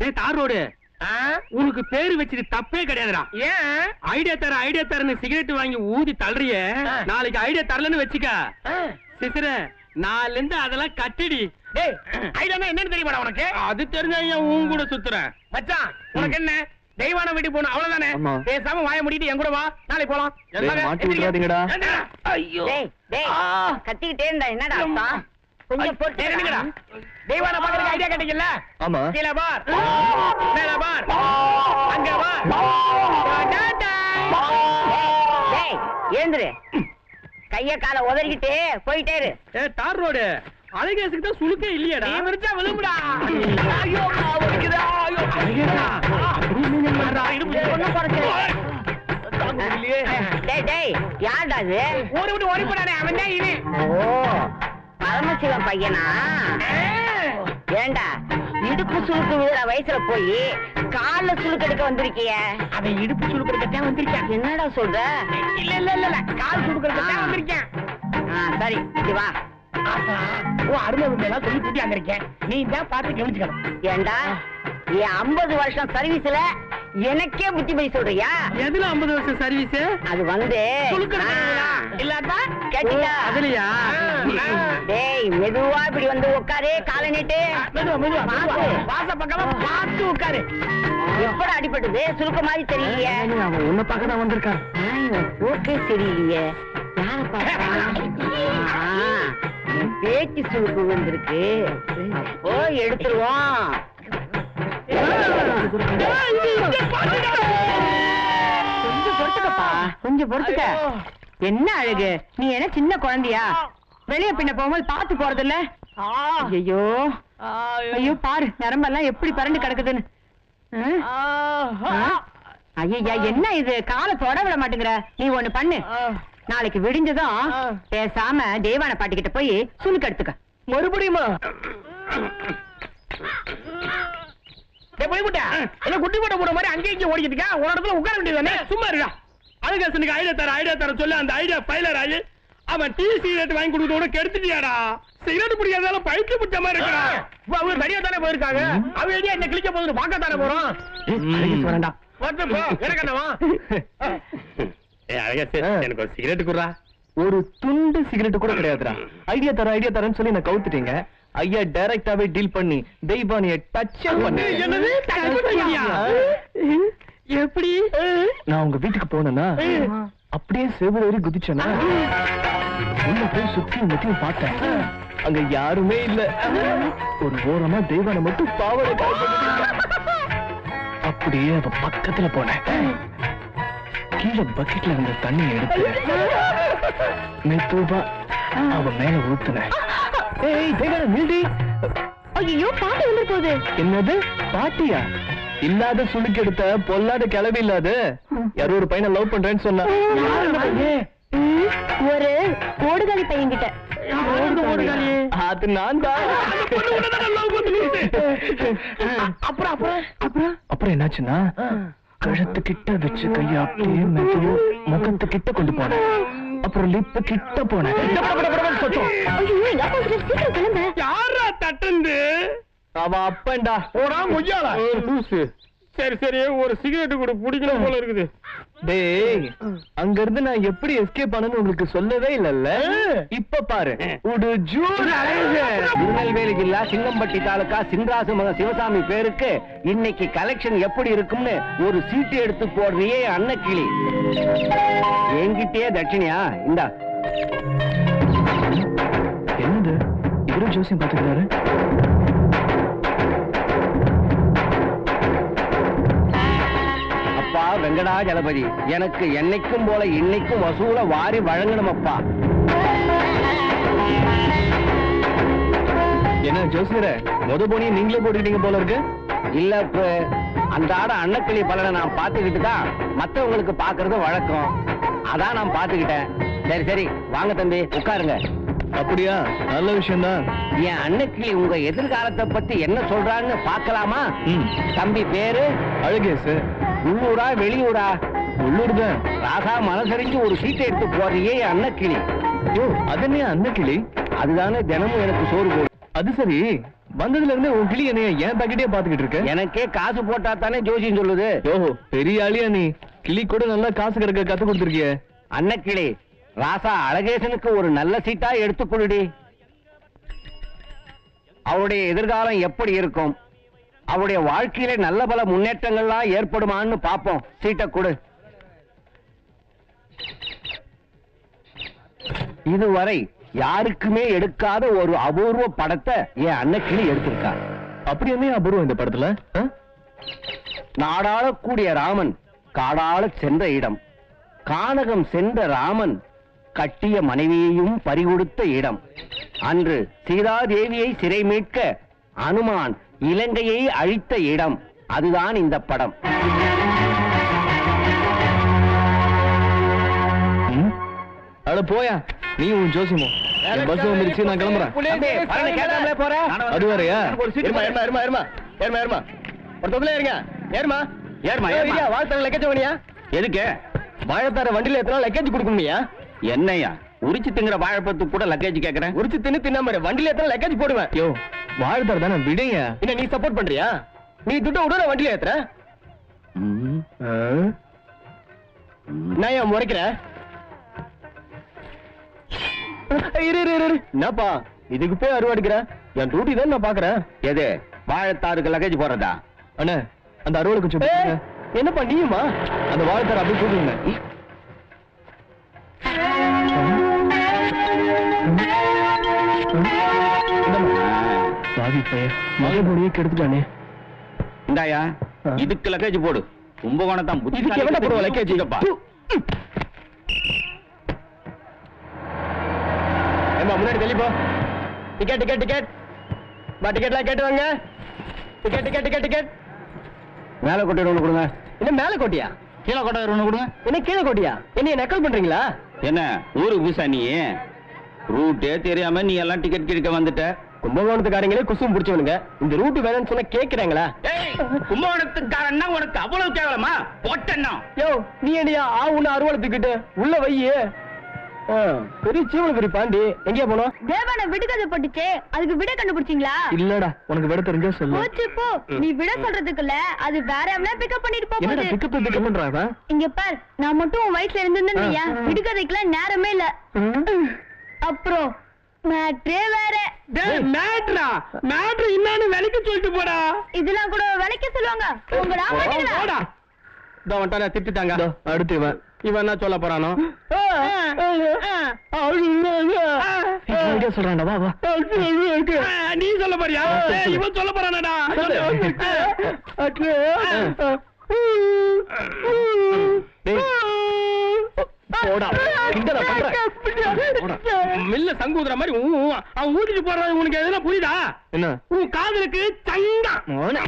டேய் தார் ரோடு. உனக்கு பேரு வச்சது தப்பே கிடையாதுடா. ஏன்? ஐடியா தர ஐடியா தரன்னு சிகரெட் வாங்கி ஊதி தள்ளுறிய. நாளைக்கு ஐடியா தரலன்னு வச்சுக்க. சிசிர நாலுல இருந்து அதெல்லாம் கட்டிடி. டேய் ஐடியானா என்னன்னு தெரியுமாடா உனக்கு? அது தெரிஞ்ச ஏன் உன் கூட சுத்துறேன் மச்சான் உனக்கு என்ன? தெய்வான வீட்டுக்கு போகணும் அவ்வளவுதானே. பேசாம வாய முடிட்டு என் கூட வா. நாளைக்கு போலாம். மாட்டி. ஏண்டா? ஐயோ. டேய் டேய் ஆ. கத்திக்கிட்டே இருந்தா என்னடா கொஞ்சம். தெய்வான பாக்குறதுக்கு ஐடியா கேட்டீங்கல்ல ஆமா. கீழே பார். மேல பார். அங்க பார். டாடா. டேய் எழுந்துரு கைய கால உதறிக்கிட்டு போயிட்டே இரு. ஏ தார் ரோடு. அழகேசுக்கு தான் சுழுக்கே இல்லையாடா. நீ விரிச்சா விழுங்குடா ஐயோ அழகேசா, இடுப்பு முடியலையே. டேய் டேய் யார்டா இது ஊரை விட்டு ஓடி போடானே அவன் தான் இது ஓ. பரமசிவன் பையனா? ஏண்டா இடுப்பு சுளுக்கு விழுற வயசுல போய் கால்ல சுளுக்கு எடுக்க வந்திருக்கிய? அவன் இடுப்பு சுடுக்கிறதுக்கு வந்திருக்கான். என்னடா சொல்ற? இல்ல இல்ல இல்ல கால் சுடுக்கிறதுக்கு ஆ. வந்திருக்கேன். சரி இங்க வா. ஆசா ஓ அருமை உண்மையெல்லாம் சொல்லி கூட்டி அங்க இருக்கேன். நீ தான் பார்த்து கவனிச்சுக்கணும். ஏண்டா என் ஐம்பது வருஷம் சர்வீஸ்ல எனக்கே புத்திமதி சொல்றியா? எதுல 50 வருஷம் சர்வீஸ் அது வந்து இல்லாட்டா கேட்டியா அதுலயா? டேய் மெதுவா இப்படி வந்து உட்காரு காலை நீட்டு. பாத்து. வாச பக்கமா பார்த்து உட்காரு எப்பட அடிபட்டது? சுருக்க மாதிரி தெரியலையே. அவன் உன்னை பார்க்க தான் வந்திருக்கான் போக்கே சரியில்லையே யார பேச்சு சுருக்கு வந்திருக்கு. அப்போ எடுத்துருவோம். கொஞ்சம் பொறுத்துக்கப்பா. கொஞ்சம் பொறுத்துக்க. என்ன அழகு? நீ என்ன சின்ன குழந்தையா? வெளிய பின்ன போகும்போது பார்த்து போறது இல்ல ஐயோ ஐயோ பாரு நரம்பெல்லாம் எப்படி பறந்து கிடக்குதுன்னு. ஐயா என்ன இது? காலை தொட விட மாட்டேங்கிற. நீ ஒண்ணு பண்ணு. நாளைக்கு விடிஞ்சதும் பேசாம தேவான பாட்டி கிட்ட போய் சுனுக்கு எடுத்துக்க. மறுபடியுமா? போய்விட்டா என்ன குட்டி போட்ட போற மாதிரி அங்கேயும் இங்கே ஓடிக்கிட்டு இருக்கா? ஒரு இடத்துல உட்கார வேண்டியதானே சும்மா இருக்கா அழகேசனுக்கு ஐடியா தர ஐடியா தர சொல்லி. அந்த ஐடியா பைலர் ஆகி அவன் டீ சிகரெட் வாங்கி கொடுத்தோட கெடுத்துட்டியாடா. சிகரெட் பிடிக்காதால பைக்கு பிடிச்ச மாதிரி இருக்கா அவங்க சரியா தானே போயிருக்காங்க? அவங்க ஐடியா என்ன கிளிக்க போகுது பார்க்க தானே போறோம்? போ. ஏ ஆ. எனக்கு ஒரு சிகரெட் குடுறா. ஒரு துண்டு சிகரெட் கூட கிடையாதுடா. ஐடியா தர ஐடியா தரேன்னு சொல்லி நான் கவுத்துட்டீங்க. ஐயா டைரக்டாவே டீல் பண்ணி தெய்வானிய டச் பண்ணு. என்னது? எப்படி? நான் உங்க வீட்டுக்கு போனேன்னா அப்படியே செவிலேறி குதிச்சேனா உள்ள போய் சுத்தி முத்தியும் பார்த்தேன். அங்க யாருமே இல்ல. ஒரு ஓரமா தெய்வானை மட்டும் பாவனை அப்படியே அவ பக்கத்துல போனேன். கீழே பக்கெட்ல இருந்த தண்ணி எடுத்து மெதுவா அவ மேல ஊத்துனேன். ஏய் தெய்வான நில்டி ஐயோ பாட்டு வந்து போகுது. என்னது? பாட்டியா? இல்லாத சுளுக்கு எடுத்த பொல்லாத கிளவி இல்லாத. யாரோ ஒரு பையனை லவ் பண்றேன்னு சொன்னா. ஒரு ஓடுகாலி பையன் கிட்ட அது நான் தான் அப்புறம் அப்புறம் அப்புறம்? அப்புறம் என்னாச்சுன்னா கழுத்து கிட்ட வச்சு கைய அப்படியே முகத்து கிட்ட கொண்டு போனேன். அப்புறம் லிப்பு கிட்ட போனேன். யாரா தட்டுந்து அவ அப்பன்டா. போடா ஒரு லூசு. சரி சரி ஒரு சிகரெட் கூட பிடிக்கணும் போல இருக்குது. டேய் அங்க இருந்து நான் எப்படி எஸ்கேப் ஆனேன்னு உங்களுக்கு சொல்லவே இல்லல்ல. இப்ப பாரு உடு ஜூன் திருநெல்வேலி ஜில்லா சிங்கம்பட்டி தாலுகா சின்ராசு மக சிவசாமி பேருக்கு இன்னைக்கு கலெக்ஷன் எப்படி இருக்கும்னு ஒரு சீட்டு எடுத்து போடுறியே அன்னக்கிளி. என்கிட்டயே தட்சிணியா இந்தா. என்னது? இவரும் ஜோசியம் பாத்துக்கிறாரு அப்பா வெங்கடாஜலபதி எனக்கு என்னைக்கும் போல இன்னைக்கும் வசூல வாரி வழங்கணும் அப்பா என்ன ஜோசியரே முத போனியும் நீங்களே போட்டுக்கிட்டீங்க போல இருக்கு? இல்ல இப்ப அந்த ஆட அன்னக்கிளி பலனை நான் பாத்துக்கிட்டு தான் மத்தவங்களுக்கு பாக்குறது வழக்கம். அதான் நான் பாத்துக்கிட்டேன் சரி சரி வாங்க தம்பி உட்காருங்க. அப்படியா? நல்ல விஷயம் தான் என் அன்னக்கிளி உங்க எதிர்காலத்தை பத்தி என்ன சொல்றான்னு பார்க்கலாமா? தம்பி பேரு? அழகேசு. உள்ளூரா வெளியூரா? உள்ளூர் தான் ராசா மனசரிஞ்சு ஒரு சீட்டை எடுத்து போறியே அன்னக்கிளி. யோ அதனே அன்ன கிளி அதுதானே தினமும் எனக்கு சோறு போடும் அது சரி. வந்ததுல இருந்து உன் கிளி என்னைய என் பாக்கெட்டே பாத்துக்கிட்டு இருக்க? எனக்கே காசு போட்டா தானே ஜோசியம் சொல்லுது. ஓஹோ பெரிய ஆளியா நீ. கிளி கூட நல்லா காசு கிடக்க கத்து கொடுத்துருக்கிய. அன்னக்கிளி ராசா அழகேசனுக்கு ஒரு நல்ல சீட்டா எடுத்துக்கொள்ளுடி அவருடைய எதிர்காலம் எப்படி இருக்கும்? அவருடைய வாழ்க்கையில நல்ல பல முன்னேற்றங்கள்லாம் ஏற்படுமான்னு பாப்போம் சீட்டை கொடு. இதுவரை யாருக்குமே எடுக்காத ஒரு அபூர்வ படத்தை என் அன்னக்கிளி எடுத்திருக்கா. அப்படி என்ன அபூர்வம் இந்த படத்துல? ஆ? நாடாளக்கூடிய ராமன் காடாள சென்ற இடம். கானகம் சென்ற ராமன் கட்டிய மனைவியையும் பறிகொடுத்த இடம். அன்று சீதாதேவியை சிறை மீட்க அனுமான் இலங்கையை அழித்த இடம். அதுதான் இந்த படம்? அட போயா. நீ உன் ஜோசியமோ? என் பஸ் வந்துருச்சு நான் கிளம்புறேன். தம்பி, பறந்து கேட்டாமலே போற? அது வேறயா? ஒரு சீட்டு இருமா இருமா இருமா ஒரு தொகுல இருங்க. ஏறுமா. ஏறுமா, ஏறுமா. வாழ்த்தர லக்கேஜ் வேணியா எதுக்கு? வாழைத்தார வண்டியில எத்தனை லக்கேஜ் கொடுக்கணுமியா என்னையா? உரிச்சு திங்கிற வாழைப்பழத்துக்கு கூட லக்கேஜ் கேக்குறேன். உரிச்சு தின்னு தின்னாம. வண்டியில எத்தனை லக்கேஜ் போடுவேன்? யோ வாழ்த்தார் தானே விடைங்க. என்ன நீ சப்போர்ட் பண்றியா? நீ துட்ட விட நான் வண்டியில ஏத்துற? நான் ஏன் முறைக்கிற? இரு இரு இரு, இரு. என்னப்பா இதுக்கு போய் அறுவாடிக்கிற என் டியூட்டி தான் நான் பாக்குறேன். எது வாழைத்தாருக்கு லக்கேஜ் போடுறதா? அண்ணே அந்த அறுவடை கொஞ்சம். என்னப்பா நீயுமா? அந்த வாழ்த்தார் அப்படியே கூப்பிடுங்க சாதி பையன் கெடுத்துட்டானே. இந்தாயா. இதுக்கு லக்கேஜ் போடு. கும்பகோணம் தான் இதுக்கு எவன போடுவ லக்கேஜ்? ஏமா முன்னாடி போ டிக்கெட் டிக்கெட் டிக்கெட் பா டிக்கெட்லாம் கேட்டு வாங்க. டிக்கெட் டிக்கெட் டிக்கெட் டிக்கெட் மேல கொட்டை ஒண்ணு கொடுங்க. என்ன மேல கோட்டியா? கீழே கொட்டை ஒண்ணு கொடுங்க. என்ன கீழே கோட்டியா? என்ன நக்கல் பண்றீங்களா? என்ன ஊருக்கு புதுசா நீ? ரூட்டே தெரியாம நீ எல்லாம் டிக்கெட் கிழிக்க வந்துட்ட. கும்பகோணத்துக்காரங்களே குசும் பிடிச்சவனுங்க. இந்த ரூட் வேணும்னு சொன்னா கேக்குறாங்களா? கும்பகோணத்துக்காரன்னா உனக்கு அவ்வளவு கேவலமா? போட்டேன்னா. யோ நீ என்னையா? ஆ உன்ன அருவாளை தூக்கிட்டு உள்ள வையே. பெரிய சீவன பெரிய பாண்டி. எங்கேயா போனோம்? தேவான விடுகதை போட்டுச்சு. அதுக்கு விட கண்டுபிடிச்சீங்களா? இல்லடா உனக்கு விட தெரிஞ்சா சொல்லு. போச்சு போ. நீ விட சொல்றதுக்குள்ள அது வேற எவ்வளவு பிக்கப் பண்ணிட்டு போகுது? பிக்கப் பிக்கப் பண்றாங்க இங்க பார் நான் மட்டும் உன் வயசுல இருந்திருந்தேன் ஆ. விடுகதைக்கெல்லாம் நேரமே இல்ல. அப்புறம் மேட்ரே வேற. மேட்ரா மேட்ரு என்னன்னு விலைக்கு சொல்லிட்டு போடா. இதெல்லாம் கூட விலைக்கு சொல்லுவாங்க. உங்களா போடா. இதோ வந்துட்டானே திட்டுட்டாங்க. அடுத்து இவன். இவன் என்ன சொல்ல போறானோ? சொல்றான்டா வா வா. நீ சொல்ல போறியா? இவன் சொல்ல போறானடா. போடா. கிண்டலா பண்ற போடா. மில்ல சங்கூதுற மாதிரி அவன் ஊதிட்டு போறான் உனக்கு எதுனா புரியுதா? என்ன? உன் காதலுக்கு சங்கா மோனே.